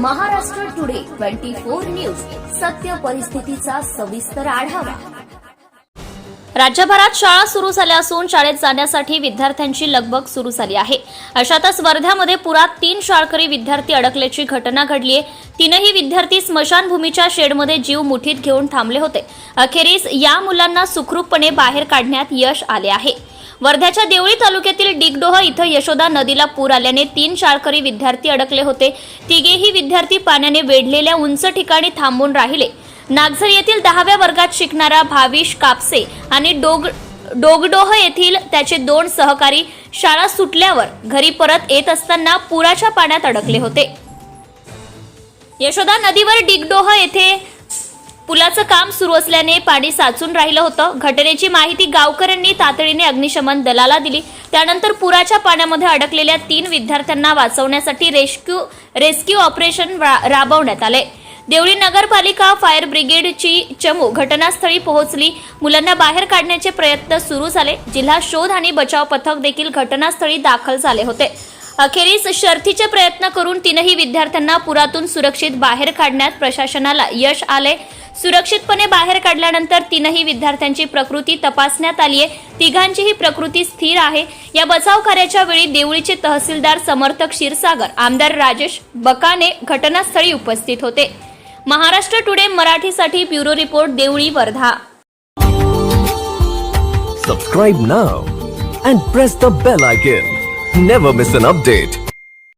Maharashtra today twenty four news. सत्य परिस्थितीचा सविस्तर आढावा. राज्यभरात शाळा सुरू झाल्या असून शाळेत जाण्यासाठी विद्यार्थ्यांची लगबग सुरू झाली आहे. अशातच वर्ध्यामध्ये पुरात तीन शाळकरी विद्यार्थी अडकल्याची घटना घडली आहे. तीनही विद्यार्थी स्मशानभूमीच्या शेडमध्ये जीव मुठीत घेऊन थांबले होते. अखेरीस या मुलांना सुखरूपपणे बाहेर काढण्यात यश आले आहे. वर्ध्याच्या देवळी तालुक्यातील डिगडोह इथं यशोदा नदीला पूर आल्याने तीन शाळकरी विद्यार्थी अडकले होते. तिघेही विद्यार्थी पाण्याने वेढलेल्या उंच ठिकाणी थांबून राहिले. नागझर येथील दहाव्या वर्गात शिकणारा भाविश कापसे आणि डोग डोगडोह येथील त्याचे दोन सहकारी शाळा सुटल्यावर घरी परत येत असताना पुराच्या पाण्यात अडकले होते. यशोदा नदीवर डिगडोह येथे पुलाचं काम सुरू असल्याने पाणी साचून राहिलं होतं. घटनेची माहिती गावकऱ्यांनी तातडीने अग्निशमन दलाला दिली. त्यानंतर पुराच्या पाण्यामध्ये अडकलेल्या तीन विद्यार्थ्यांना वाचवण्यासाठी रेस्क्यू रेस्क्यू ऑपरेशन रा- राबवण्यात आले. देवळी नगरपालिका फायर ब्रिगेडची चमू घटनास्थळी पोहोचली. मुलांना बाहेर काढण्याचे प्रयत्न सुरू झाले. जिल्हा शोध आणि बचाव पथक देखील घटनास्थळी दाखल झाले होते. अखेरीस शर्थीचे प्रयत्न करून तीनही विद्यार्थ्यांना पुरातून सुरक्षित बाहेर काढण्यात प्रशासनाला यश आले. सुरक्षितपणे बाहेर काढल्यानंतर तीनही विद्यार्थ्यांची प्रकृती तपासण्यात आली आहे. तिघांचीही प्रकृती स्थिर आहे. या बचाव कार्याच्या वेळी देवळीचे तहसीलदार समर्थक क्षीरसागर आमदार राजेश बकाने घटनास्थळी उपस्थित होते. महाराष्ट्र टुडे मराठीसाठी bureau report Deoli Wardha. Subscribe now and press the bell icon never miss an update